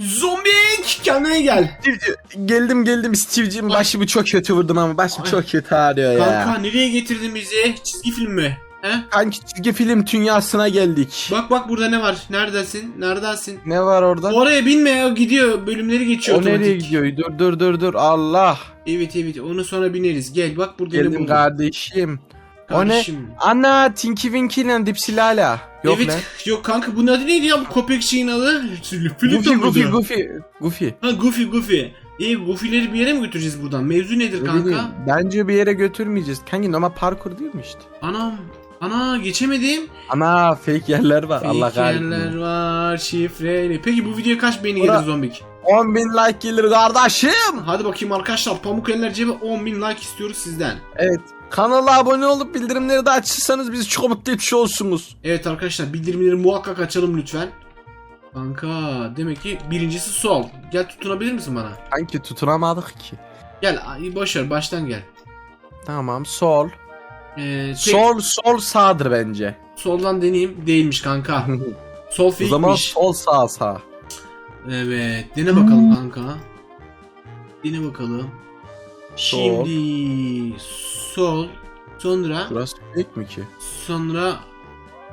Zombik kendine gel. Steve'ci- Geldim geldim Steve'cim başımı çok kötü vurdum ama başım Ay. çok kötü ağrıyor ya. Kanka nereye getirdin bizi? Çizgi film mi? He? Kanki çizgi film dünyasına geldik. Bak bak burada ne var? Neredesin? Neredesin? Ne var orada? Oraya binme ya gidiyor. Bölümleri geçiyor o nereye otomatik. gidiyor? Dur dur dur dur Allah. Evet evet onu sonra bineriz. Gel bak burada ne Geldim buldum. kardeşim. O ne? Kardeşim. Ana Tinky Winky ile Dipsy Lala. Yok evet lan. yok kanka bunun adı neydi ya bu köpek şeyin adı? Goofy Goofy? Goofy. Goofy. Ha Goofy Goofy. İyi Goofy'leri bir yere mi götüreceğiz buradan? Mevzu nedir Ne kanka? bileyim, Bence bir yere götürmeyeceğiz. Kanki ama parkur değil mi işte? Anam. Ana geçemedim. Ana fake yerler var. Allah Fake yerler kahretsin. var şifreli. Peki bu videoya kaç beğeni gelir zombik? 10 bin like gelir kardeşim. Hadi bakayım arkadaşlar pamuk eller cebe 10.000 like istiyoruz sizden. Evet. Kanala abone olup bildirimleri de açırsanız bizi çok mutlu etmiş olursunuz. Evet arkadaşlar bildirimleri muhakkak açalım lütfen. Kanka demek ki birincisi sol. Gel tutunabilir misin bana? Kanki tutunamadık ki. Gel ay, boş ver baştan gel. Tamam sol. Ee, tek- Sol sol sağdır bence. soldan deneyeyim. Değilmiş kanka. Sol o zaman fake'miş. sol sağ sağ. Evet dene bakalım kanka. Dene bakalım. Şimdi sol sonra Burası fake mi ki? sonra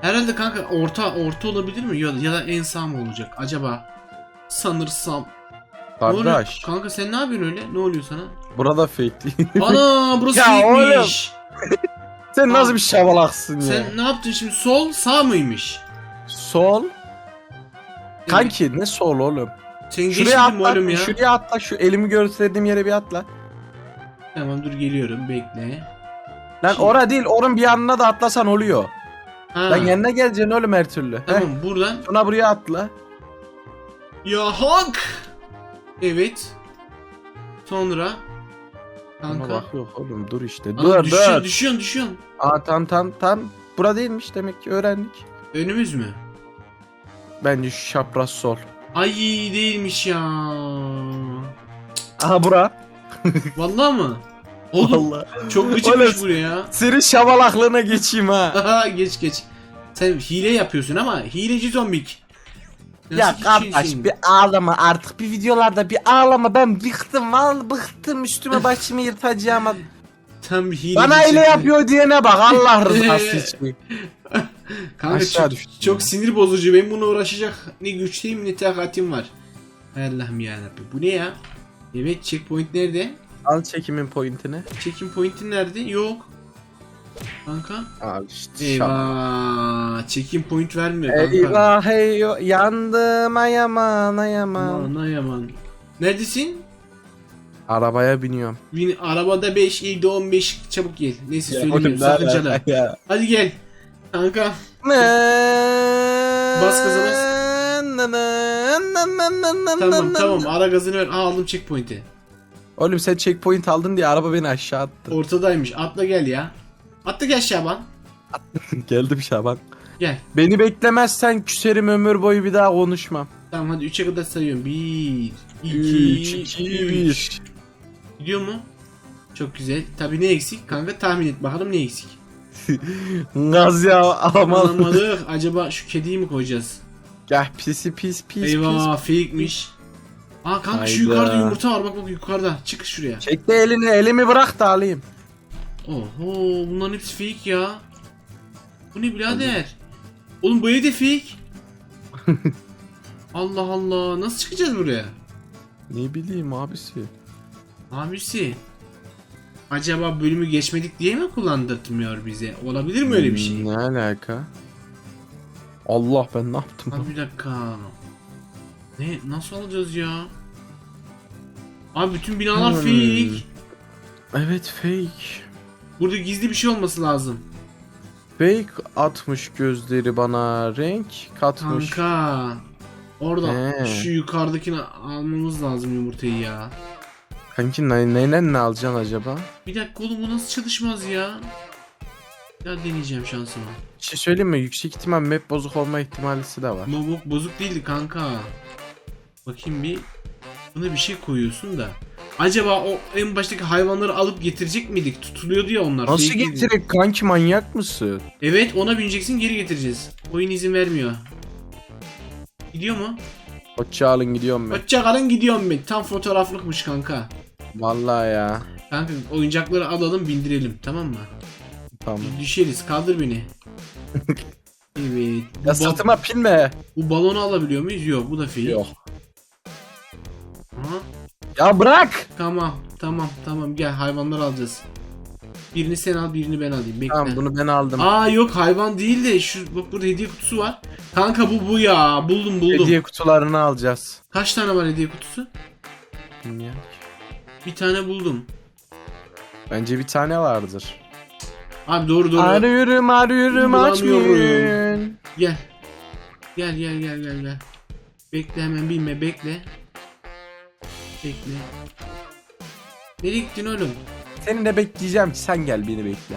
herhalde kanka orta orta olabilir mi ya, ya da en sağ mı olacak acaba? Sanırsam. Kardeş. Kanka sen ne yapıyorsun öyle? Ne oluyor sana? Burada fake değil. Ana burası Ya fake'miş. Sen nasıl bir şavalaksın ya? Sen ne yaptın şimdi? Sol sağ mıymış? Sol. Kanki ne sol oğlum? Sen Şuraya atla. oğlum ya? Şuraya atla. Şu elimi gösterdiğim yere bir atla. Tamam dur geliyorum bekle. Lan Şimdi- ora değil. Orun bir yanına da atlasan oluyor. Ha, Lan yanına geleceksin oğlum her türlü. Heh. tamam buradan. Sonra buraya atla. Ya hak. Evet. Sonra. Kanka. bak yok oğlum dur işte. Ana, dur düşüyorsun, dur. düşüyorsun düşüyorsun. Aa tam tam tam. Bura değilmiş demek ki öğrendik. Önümüz mü? Bence şu çapraz sol. Ay değilmiş ya. Aha bura. Vallahi mı? Oğlum Vallahi. çok gıcıkmış Oğlum. buraya. Senin şavalaklığına geçeyim ha. Aha geç geç. Sen hile yapıyorsun ama hileci zombik. ya Nasıl kardeş geçeyim? bir ağlama artık bir videolarda bir ağlama ben bıktım vallahi bıktım üstüme başımı yırtacağım. Tam hileci. Bana çıktı. yapıyor diyene bak Allah rızası için. Kanka Aşağı çok, düştüm çok ya. sinir bozucu. Ben bunu uğraşacak ne güçlüyüm ne takatim var. Hay Allah'ım yarabbim. Bu ne ya? Evet checkpoint nerede? Al çekimin pointini. Checking point'in nerede? Yok. Kanka. Al işte. Eyvah. Checking point vermiyor kanka. Eyvah eyvah yandım ayaman ayaman. Aman yaman. Neredesin? Arabaya biniyorum. Bin, arabada 5, evde 15 çabuk gel. Neyse söylemiyorum sakıncalı. Ya. Hadi gel. Kanka. Bas gaza bas. Tamam tamam ara gazını ver. Aa aldım checkpoint'i. Oğlum sen checkpoint aldın diye araba beni aşağı attı. Ortadaymış. Atla gel ya. Atla gel Şaban. Geldim Şaban. Gel. Beni beklemezsen küserim ömür boyu bir daha konuşmam. Tamam hadi 3'e kadar sayıyorum. 1, 3, 2, 2, 3. 1. Gidiyor mu? Çok güzel. Tabii ne eksik? Kanka tahmin et bakalım ne eksik. Gaz ya alamadım. Acaba şu kediyi mi koyacağız? Gel pisi pis pis Eyvah pis. fake'miş. Aa kanka şu Hayda. yukarıda yumurta var. Bak bak yukarıda. Çık şuraya. Çek de elini elimi bırak da alayım. Oho bunların hepsi fake ya. Bu ne birader? Oğlum bu evde fake. Allah Allah. Nasıl çıkacağız buraya? Ne bileyim abisi. Abisi. Acaba bölümü geçmedik diye mi kullandırtmıyor bize? Olabilir mi öyle bir şey? Ne alaka? Allah ben ne yaptım? Abi bir dakika. Ne? Nasıl alacağız ya? Abi bütün binalar Hmm. fake. Evet fake. Burada gizli bir şey olması lazım. Fake atmış gözleri bana renk katmış. Kanka. Orada He. şu yukarıdakini almamız lazım yumurtayı ya. Kanki ne, neyle ne alacaksın acaba? Bir dakika oğlum bu nasıl çalışmaz ya? Ya deneyeceğim şansımı. Bir şey söyleyeyim mi? Yüksek ihtimal map bozuk olma ihtimalisi de var. Bu bozuk değildi kanka. Bakayım bir. Buna bir şey koyuyorsun da. Acaba o en baştaki hayvanları alıp getirecek miydik? Tutuluyordu ya onlar. Nasıl fake değildi. getirek kanki manyak mısın? Evet ona bineceksin geri getireceğiz. Oyun izin vermiyor. Gidiyor mu? Hoşça alın gidiyorum ben. Hoşçakalın gidiyorum ben. Tam fotoğraflıkmış kanka. Vallahi ya. Kanka oyuncakları alalım bindirelim tamam mı? Tamam. Düşeriz kaldır beni. evet. Ya sırtıma pinme. bu balonu alabiliyor muyuz? Yok bu da fake. Yok. Aha. Ya bırak. Tamam tamam tamam gel hayvanları alacağız. Birini sen al birini ben alayım. Bekle. Tamam bunu ben aldım. Aa yok hayvan değil de şu bak burada hediye kutusu var. Kanka bu bu ya. Buldum buldum. Hediye kutularını alacağız. Kaç tane var hediye kutusu? Bilmiyorum. Bir tane buldum. Bence bir tane vardır. Abi doğru doğru. Arıyorum arıyorum açmıyorum. Gel. Gel gel gel gel gel. Bekle hemen binme bekle. Bekle. Nereye gittin oğlum? Seni de bekleyeceğim ki sen gel beni bekle.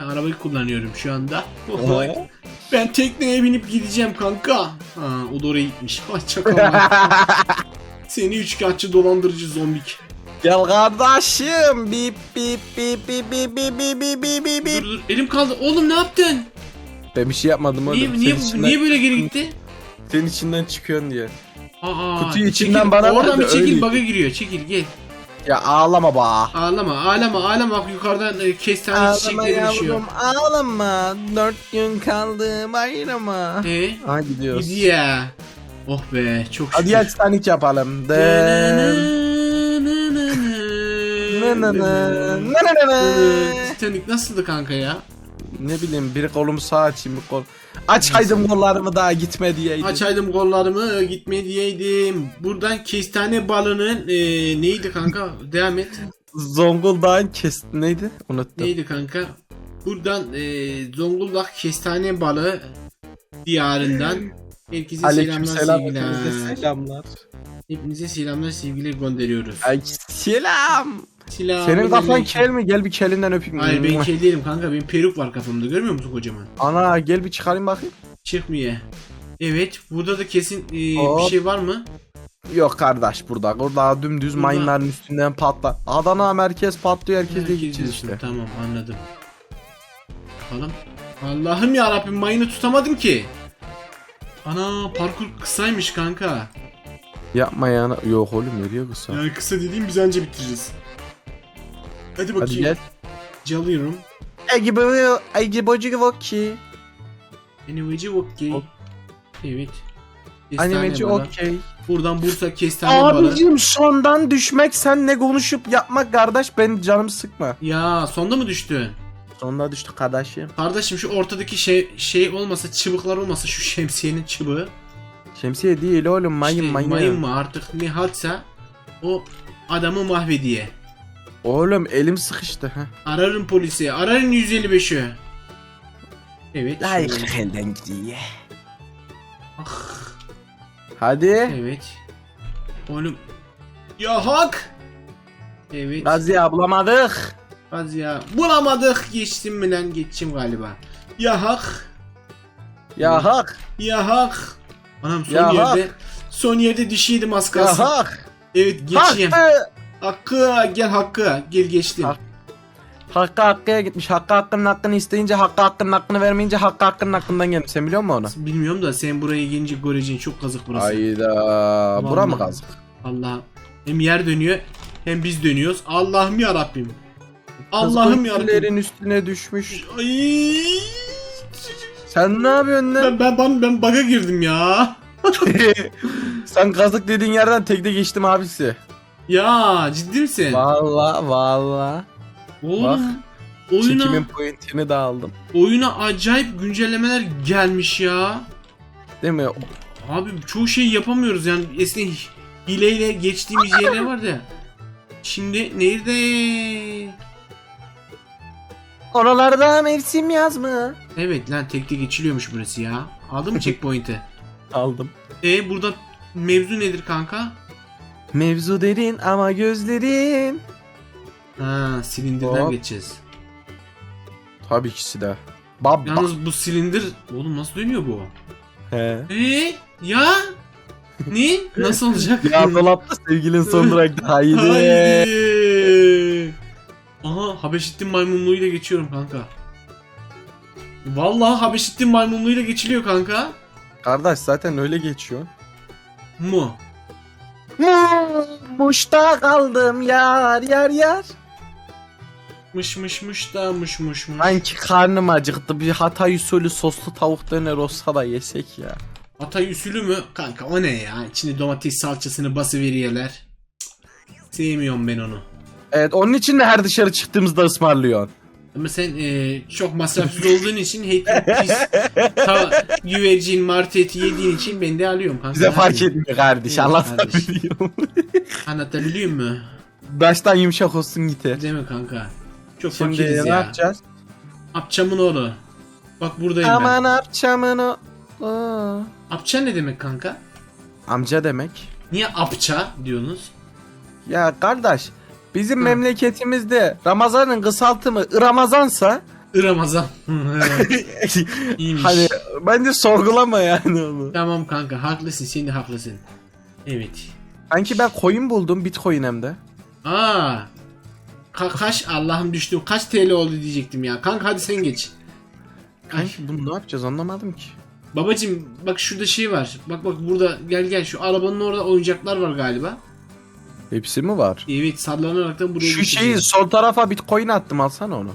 Ben arabayı kullanıyorum şu anda. Ben tekneye binip gideceğim kanka. Ha, o da oraya gitmiş. Ay çakallar. Seni üçkağıtçı dolandırıcı zombik. Gel kardeşim. Bip bip bip bip bip bip bip bip bip bip Dur bip. dur elim kaldı. Oğlum ne yaptın? Ben bir şey yapmadım oğlum. Niye, niye, senin, içinden, niye böyle geri gitti? senin içinden çıkıyorsun diye. Aa, Kutuyu çekil. içinden bana Oradan verdi, bir çekil baga giriyor. Çekil gel. Ya ağlama ba. Ağlama ağlama ağlama bak yukarıdan e, kestane Ağlama çiçekleri düşüyor. yavrum ağlama. Dört gün kaldı bayırama. Ee, Ha gidiyoruz. gidiyor. Oh be çok şükür. Hadi gel Titanic yapalım. Den. Titanic nasıldı kanka ya? Ne bileyim bir kolumu sağa açayım bir kol. Açaydım kollarımı daha gitme diyeydim. Açaydım kollarımı gitme diyeydim. Buradan kestane balının e, neydi kanka? Devam et. Zonguldak'ın kes neydi? Unuttum. Neydi kanka? Buradan e, Zonguldak kestane balığı diyarından herkese Aleyküm selamlar selam. sevgiler. selamlar. Hepinize selamlar sevgiler gönderiyoruz. Ay selam. Selam. Senin kafan kel mi? Gel bir kelinden öpeyim. Hayır ben kel değilim kanka benim peruk var kafamda görmüyor musun kocaman? Ana gel bir çıkarayım bakayım. Çıkmıyor. Evet burada da kesin e, bir Hop. şey var mı? Yok kardeş burada. Burada dümdüz Burada- mayınların üstünden patlar. Adana merkez patlıyor herkes de Herkes gideceğiz diyorsun. işte. Tamam anladım. Bakalım. Allah'ım ya Rabbim mayını tutamadım ki. Ana parkur kısaymış kanka. Yapma ya. Yok oğlum nereye kısa? Yani kısa dediğim biz anca bitiririz. Hadi bakayım. Hadi gel. Calıyorum. Egi bu Egi bocu voki. Animeci okey. Evet. Kestane Animeci balı. okey. Buradan Bursa kestane balı. Abicim sondan düşmek sen ne konuşup yapmak kardeş ben canımı sıkma. Ya sonda mı düştün? Sonda düştü kardeşim. Kardeşim şu ortadaki şey şey olmasa çıbıklar olmasa şu şemsiyenin çıbığı. Şemsiye değil oğlum mayın işte mayın. mayın mı artık ne haltsa o adamı mahvediye. Oğlum elim sıkıştı. ha. Ararım polisi ararım 155'ü. Evet. Layık şöyle. elden gidiyor. Ah, Hadi. evet. Oğlum. Ya hak. Evet. Gazi ablamadık. Az ya. Bulamadık. Geçtim mi lan? Geçtim galiba. Ya hak. Ya hak. Ya hak. Anam son Ya yerde. hak. Son yerde dişiydim az Ya kalsın. hak. Evet geçeyim. Hakkı. Hakkı gel Hakkı. Gel geçtim. Hak. Hakkı hakkıya gitmiş. Hakkı hakkının hakkını isteyince hakkı hakkının hakkını vermeyince hakkı hakkının hakkından gelmiş. Sen biliyor musun onu? Bilmiyorum da sen buraya gelince göreceğin çok kazık burası. Ayda. Bura mı Vallahi. kazık? Allah. Hem yer dönüyor hem biz dönüyoruz. Allah'ım ya Rabbim. Allah'ım ya Rabbim. Üstüne düşmüş. Ay. Sen ne yapıyorsun lan? Ben ben ben, ben baga girdim ya. Sen kazık dediğin yerden tekte geçtim abisi. Ya ciddi misin? Valla valla. Oğlum. bak. Oyuna, Çekimin pointini de aldım. oyuna acayip güncellemeler gelmiş ya. Değil mi? Abi çoğu şey yapamıyoruz yani eskiden hileyle geçtiğimiz yerler var ya. Şimdi nerede? Oralarda mevsim yaz mı? Evet lan tekte geçiliyormuş burası ya. Aldın mı checkpoint'i? Aldım. E burada mevzu nedir kanka? Mevzu derin ama gözlerin. Ha silindirden Hop. geçeceğiz. Tabii ikisi de. Baba. Yalnız bu silindir oğlum nasıl dönüyor bu? He. E ya? Ne? Nasıl olacak? Ya dolapta sevgilin son durakta. Haydi. Haydi. Aha Habeşittin maymunluğuyla geçiyorum kanka. Vallahi Habeşittin maymunluğuyla geçiliyor kanka. Kardeş zaten öyle geçiyor. Mu. Muşta kaldım yar yar yar. Mış mış mış da mış mış mış. Sanki karnım acıktı. Bir Hatay usulü soslu tavuk döner olsa da yesek ya. Hatay usulü mü? Kanka o ne ya? İçine domates salçasını bası veriyorlar. Sevmiyorum ben onu. Evet onun için de her dışarı çıktığımızda ısmarlıyorsun. Ama sen e, çok masrafsız olduğun için heykel pis ta, güvercin martı eti yediğin için ben de alıyorum kanka. Bize fark Hadi. etmiyor kardeş. Evet, Allah kardeş. biliyorum. Anlatabiliyor muyum? Baştan yumuşak olsun yeter. Değil mi kanka? Çok Şimdi fakiriz ne ya. yapacağız? Apçamın oğlu. Bak buradayım Aman yapacağımın o. Aa. ben. Apça ne demek kanka? Amca demek. Niye apça diyorsunuz? Ya kardeş bizim memleketimizde Ramazan'ın kısaltımı Ramazansa Ramazan. İyiymiş. hani bence sorgulama yani onu. Tamam kanka haklısın sen de haklısın. Evet. Sanki ben coin buldum bitcoin hem de. Aa. Ka- kaç Allah'ım düştüm. Kaç TL oldu diyecektim ya. Kanka hadi sen geç. Ay. Bunu ne yapacağız anlamadım ki. Babacım bak şurada şey var. Bak bak burada gel gel şu arabanın orada oyuncaklar var galiba. Hepsi mi var? Evet sallanarak da buraya Şu şeyi sol tarafa bitcoin attım alsana onu.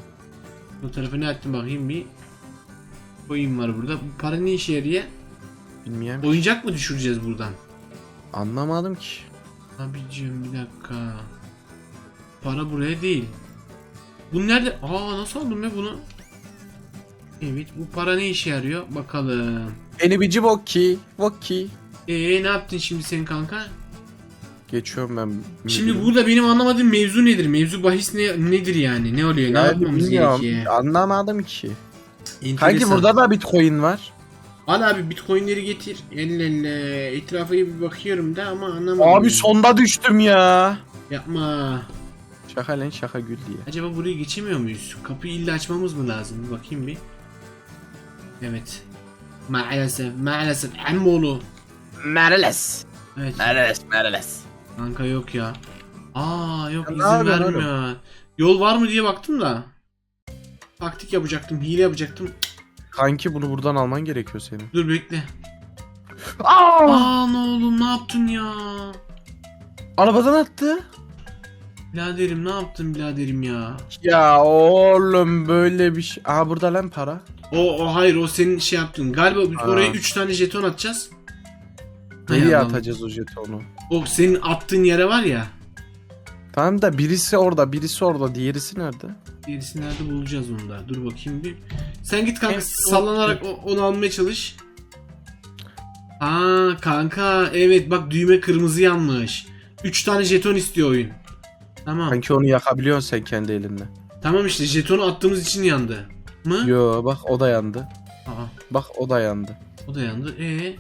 Bu tarafa ne attım bakayım bir. Coin var burada. Bu para ne işe yarıyor? Bilmiyorum. Oyuncak mı düşüreceğiz buradan? Anlamadım ki. Abicim bir dakika. Para buraya değil. Bu nerede? Aa nasıl aldım ya bunu? Evet bu para ne işe yarıyor? Bakalım. Beni bir cibokki. Vokki. Eee ne yaptın şimdi sen kanka? Geçiyorum ben. Şimdi burada benim anlamadığım mevzu nedir? Mevzu bahis ne, nedir yani? Ne oluyor? Ne yapmamız bilmiyorum. gerekiyor? Anlamadım ki. Kanki burada da bitcoin var. Al abi bitcoinleri getir. Elle elle. Etrafa bir bakıyorum da ama anlamadım. Abi sonda düştüm ya. Yapma. Şaka lan şaka gül diye. Acaba buraya geçemiyor muyuz? Kapıyı illa açmamız mı lazım? Bir bakayım bir. Evet. Maalesef, maalesef emmoğlu. Merles. Evet. Merles Merles. Kanka yok ya. Aa yok Ya ne izin yapıyorsun vermiyor. Yol var mı diye baktım da. Taktik yapacaktım, hile yapacaktım. Kanki bunu buradan alman gerekiyor senin. Dur bekle. Aa! Aa ne oğlum ne yaptın ya? Arabadan attı. Biraderim ne yaptın biraderim ya? Ya oğlum böyle bir şey. Aa burada lan para. O, o hayır o senin şey yaptın. Galiba biz Aa. oraya 3 tane jeton atacağız. Nereye atacağız o jetonu? O senin attığın yere var ya. Tamam da birisi orada, birisi orada, diğerisi nerede? Gerisi nerede bulacağız onu da. Dur bakayım bir. Sen git kanka Evet, sallanarak o- onu almaya çalış. Aa kanka evet bak düğme kırmızı yanmış. 3 tane jeton istiyor oyun. Tamam. Kanki onu yakabiliyorsun sen kendi elinle. Tamam işte jetonu attığımız için yandı. Mı? Yo bak o da yandı. Aa Bak o da yandı. o da yandı. Ee.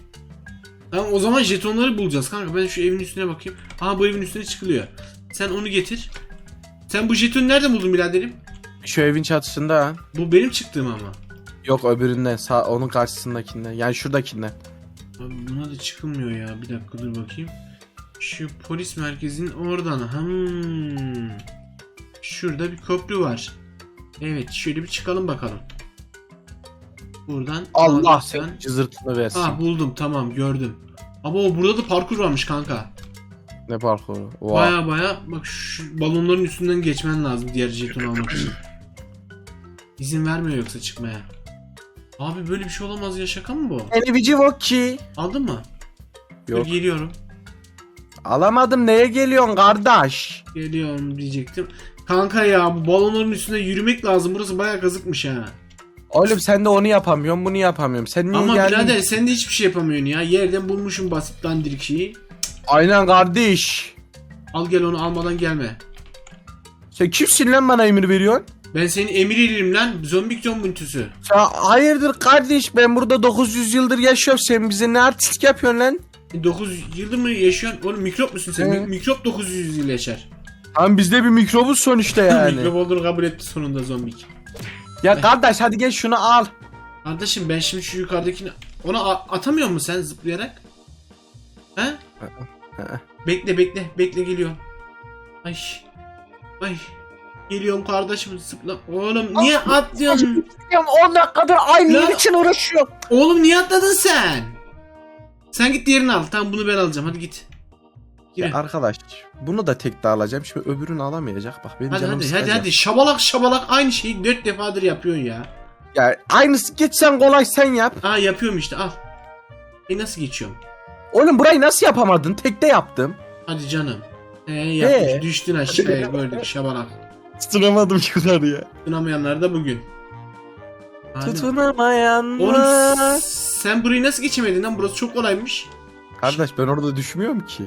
Tamam o zaman jetonları bulacağız kanka. Ben şu evin üstüne bakayım. Aa bu evin üstüne çıkılıyor. Sen onu getir. Sen bu jetonu nereden buldun biraderim? Şu evin çatısında ha. Bu benim çıktığım ama. Yok öbüründen, sağ, onun karşısındakinden. Yani şuradakinden. Abi buna da çıkılmıyor ya. Bir dakika dur bakayım. Şu polis merkezinin oradan. Hmm. Şurada bir köprü var. Evet şöyle bir çıkalım bakalım. Buradan Allah sen cızırtını versin. Ah buldum tamam gördüm. Ama o burada da parkur varmış kanka. Ne parkuru? Vay. Baya baya bak şu balonların üstünden geçmen lazım diğer jetonu almak için. İzin vermiyor yoksa çıkmaya. Abi böyle bir şey olamaz ya şaka mı bu? Beni bir civokki. Aldın mı? Yok. Dur, geliyorum. Alamadım neye geliyorsun kardeş? Geliyorum diyecektim. Kanka ya bu balonların üstünde yürümek lazım. Burası bayağı kazıkmış ha. Oğlum sen de onu yapamıyorsun bunu yapamıyorum. Sen niye Ama geldin? birader sen de hiçbir şey yapamıyorsun ya. Yerden bulmuşum basit dandirik şeyi. Aynen kardeş. Al gel onu almadan gelme. Sen kimsin lan bana emir veriyorsun? Ben senin emir elirim lan. Zombik zombüntüsü. Sen hayırdır kardeş ben burada 900 yıldır yaşıyorum sen bize ne artist yapıyorsun lan? 9 yıldır mı yaşıyorsun? Oğlum mikrop musun sen? Mi- Mikrop 900 yıl yaşar. Lan bizde bir mikrobuz sonuçta yani. Mikrop olduğunu kabul etti sonunda zombik. Ya kardeş hadi gel şunu al. Kardeşim ben şimdi şu yukarıdakini... Ona atamıyor musun sen zıplayarak? He? bekle bekle bekle geliyorum. Ay. Ay. Geliyorum kardeşim zıpla. Oğlum niye atlıyorsun? Ya 10 dakikadır aynı yer için uğraşıyorum. Oğlum niye atladın sen? Sen git diğerini al. Tamam bunu ben alacağım. Hadi git. Ya arkadaş bunu da tek de alacağım. Şimdi öbürünü alamayacak. Bak benim hadi canım hadi hadi sıkacak. hadi şabalak şabalak aynı şeyi dört defadır yapıyorsun ya. Ya aynısı geçsen kolay sen yap. Aa yapıyorum işte al. E nasıl geçiyorum? Oğlum burayı nasıl yapamadın? Tekte yaptım. Hadi canım. He yapmış. He. Düştün aşağıya gördük şabalak. Tutunamadım yukarıya. Tunamayanlar da bugün. Hadi. Tutunamayan Oğlum sen burayı nasıl geçemedin lan? Burası çok kolaymış. Kardeş ben orada düşmüyorum ki.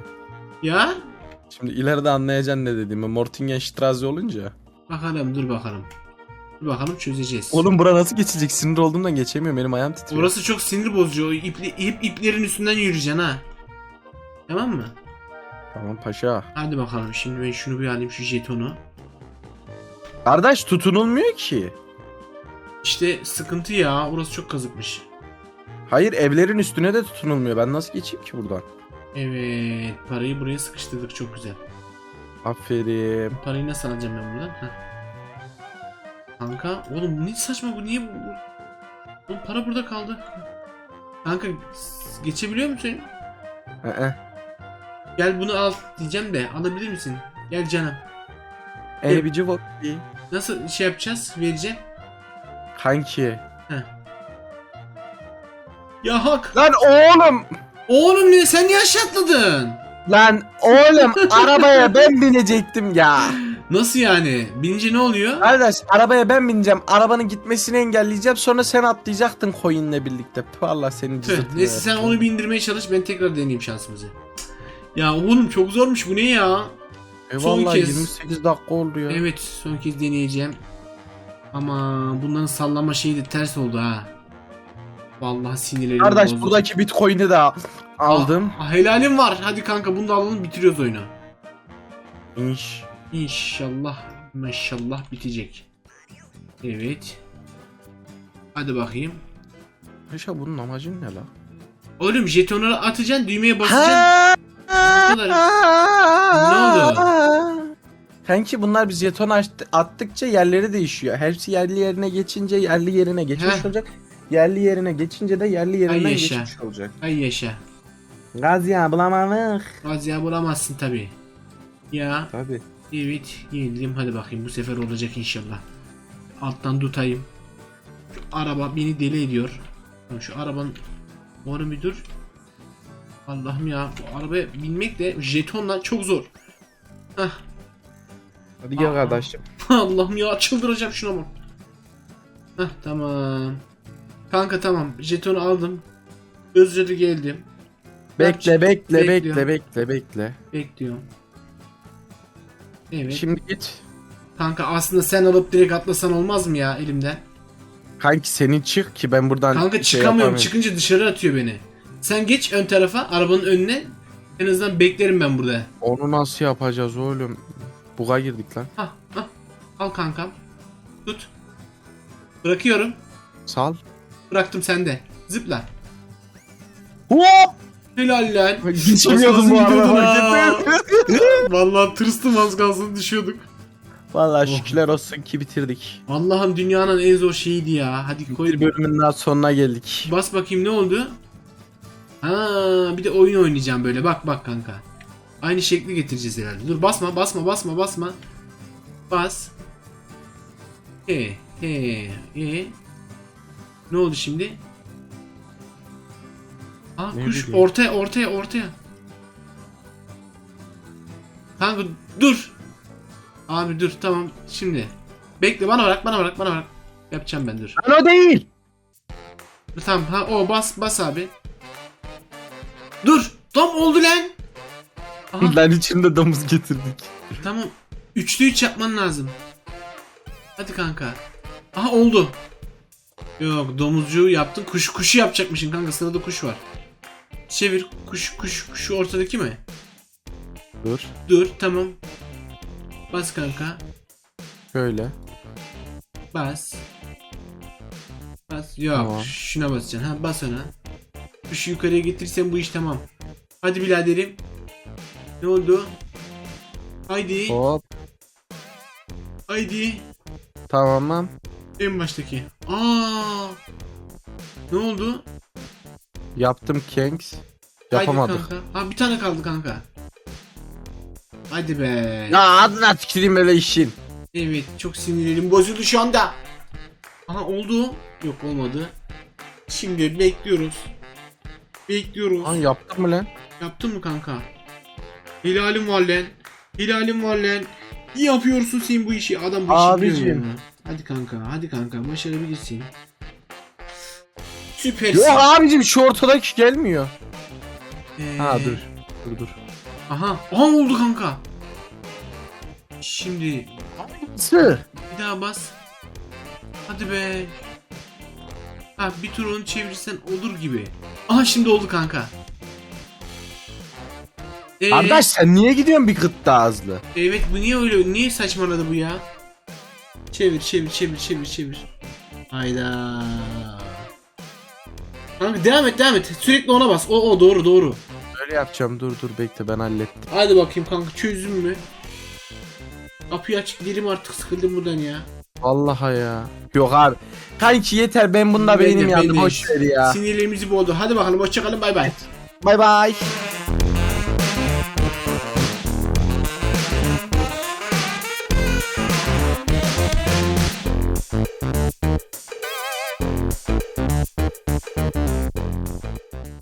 Ya? Şimdi ileride anlayacaksın ne dediğimi. Mortingen Straße olunca. Bakalım dur bakalım. Dur bakalım çözeceğiz. Oğlum bura nasıl geçecek? Sinir olduğumdan geçemiyorum. Benim ayağım titriyor. Orası çok sinir bozucu. O ipli, ip, iplerin üstünden yürüyeceksin ha. Tamam mı? Tamam paşa. Hadi bakalım şimdi ben şunu bir alayım şu jetonu. Kardeş tutunulmuyor ki. İşte sıkıntı ya. Orası çok kazıkmış. Hayır evlerin üstüne de tutunulmuyor. Ben nasıl geçeyim ki buradan? Evet. Parayı buraya sıkıştırdık. Çok güzel. Aferin. Parayı nasıl alacağım ben buradan? Heh. Kanka oğlum ne saçma bu niye bu? Oğlum para burada kaldı. Kanka geçebiliyor musun? Ee, Gel bunu al diyeceğim de alabilir misin? Gel canım. e bir cıvık. Nasıl şey yapacağız? Vereceğim. Kanki. Ya hak. Lan oğlum. Oğlum ne sen niye aşağı atladın? Lan oğlum arabaya ben binecektim ya. Nasıl yani? Binince ne oluyor? Kardeş arabaya ben bineceğim. Arabanın gitmesini engelleyeceğim. Sonra sen atlayacaktın coin'le birlikte. Püh Allah senin Tüh, cızırtını neyse sen onu bir indirmeye çalış ben tekrar deneyeyim şansımızı. Ya oğlum çok zormuş bu ne ya? E son vallahi kez. 28 dakika oldu ya. Evet son kez deneyeceğim. Ama bunların sallama şeyi de ters oldu ha. Vallahi sinirlerim Kardeş bozuldu. buradaki bitcoin'i de aldım. Ah, helalim var. Hadi kanka bunu da alalım bitiriyoruz oyunu. İnş. İnşallah maşallah bitecek. Evet. Hadi bakayım. Paşa bunun amacın ne la? Oğlum jetonları atacaksın düğmeye basacaksın. Ne oldu? Kanki bunlar biz jeton attıkça yerleri değişiyor. Hepsi yerli yerine geçince yerli yerine geçmiş Heh. olacak. Yerli yerine geçince de yerli yerinden Ay yaşa. geçmiş olacak. Ay yaşa. Gazi ya bulamadık. Az ya bulamazsın tabi. Ya Tabi. evet geldim hadi bakayım bu sefer olacak inşallah. Alttan tutayım. Şu araba beni deli ediyor. Lan Şu arabanın Umarım bir dur. Allah'ım ya bu arabaya binmek de jetonla çok zor. Hah Hadi gel Aa. kardeşim. Allah'ım ya çıldıracağım şuna bak. Heh tamam. Kanka tamam jetonu aldım. Da geldim. Bekle bekle bekle Bekliyorum. bekle bekle. Bekliyorum. Evet. Şimdi git. Kanka aslında sen alıp direkt atlasan olmaz mı ya elimden? Kanki senin çık ki ben buradan Kanka şey çıkamıyorum. yapamıyorum. Çıkınca dışarı atıyor beni. Sen geç ön tarafa arabanın önüne. En azından beklerim ben burada. Onu nasıl yapacağız oğlum? Buga girdik lan. Hah hah. Al kankam. Tut. Bırakıyorum. Sal. Bıraktım sende. Zıpla. Hop! Helal lan. Geçemiyordum bu arada. ha. Vallahi tırstım az kalsın düşüyorduk. Vallahi Oh. şükürler olsun ki bitirdik. Allah'ım dünyanın en zor şeyiydi ya. Hadi koy. Bir bölümün daha sonuna geldik. Bas bakayım ne oldu? Ha, bir de oyun oynayacağım böyle. Bak bak kanka. Aynı şekli getireceğiz herhalde. Dur basma basma basma basma. Bas. He he he. Ne oldu şimdi? Aa Ne kuş bileyim. ortaya ortaya ortaya. Kanka dur. Abi dur tamam şimdi. Bekle bana bırak bana bırak bana bırak. Yapacağım ben dur. Lan o değil. Dur, Tamam ha o bas bas abi. Dur. Tam oldu lan. Aha, Lan içinde domuz getirdik. tamam. Üçlü üç yapman lazım. Hadi kanka. Aha oldu. Yok domuzcuğu yaptın. Kuş kuşu yapacakmışsın kanka. Sırada kuş var. Çevir. Kuş kuş kuşu ortadaki mi? Dur. Dur tamam. Bas kanka. Şöyle. Bas. Bas. Yok. Tamam. Şuna basacaksın. Ha bas ona. Kuşu yukarıya getirsen bu iş tamam. Hadi biraderim. Ne oldu? Haydi. Hop. Haydi. Tamam. En baştaki. Aa. Ne oldu? Yaptım Kanks. Yapamadık. Haydi kanka. Ha bir tane kaldı kanka. Hadi be. Ya adına tüküreyim öyle işin. Evet çok sinirlerim bozuldu şu anda. Aha oldu. Yok olmadı. Şimdi bekliyoruz. Bekliyoruz. Lan yaptın mı lan? Yaptın mı kanka? Hilalim var lan. Hilalim var lan. İyi yapıyorsun sen bu işi. Adam bu işi Abicim. Hadi kanka hadi kanka başarabilirsin. Süpersin. Yok abicim şu ortadaki gelmiyor. Ee, Ha dur. Dur dur. Aha. Aha oldu kanka. Şimdi Nasıl? bir daha bas. Hadi be. Ha bir tur onu çevirirsen olur gibi. Aha şimdi oldu kanka. Ee, Kardeş sen niye gidiyorsun bir daha hızlı? Evet bu niye öyle niye saçmaladı bu ya? Çevir çevir çevir çevir çevir. Hayda. Kanka devam et devam et. Sürekli ona bas. O o doğru doğru. Öyle yapacağım dur dur bekle ben hallettim. Hadi bakayım kanka çözüm mü? Kapıyı aç gidelim artık sıkıldım buradan ya. Vallahi ya. Yok abi. Kanki yeter ben bunda beynim yandı boş ver ya. Sinirlerimizi boğdu. Hadi bakalım hoşçakalın bay bay. Bay bay.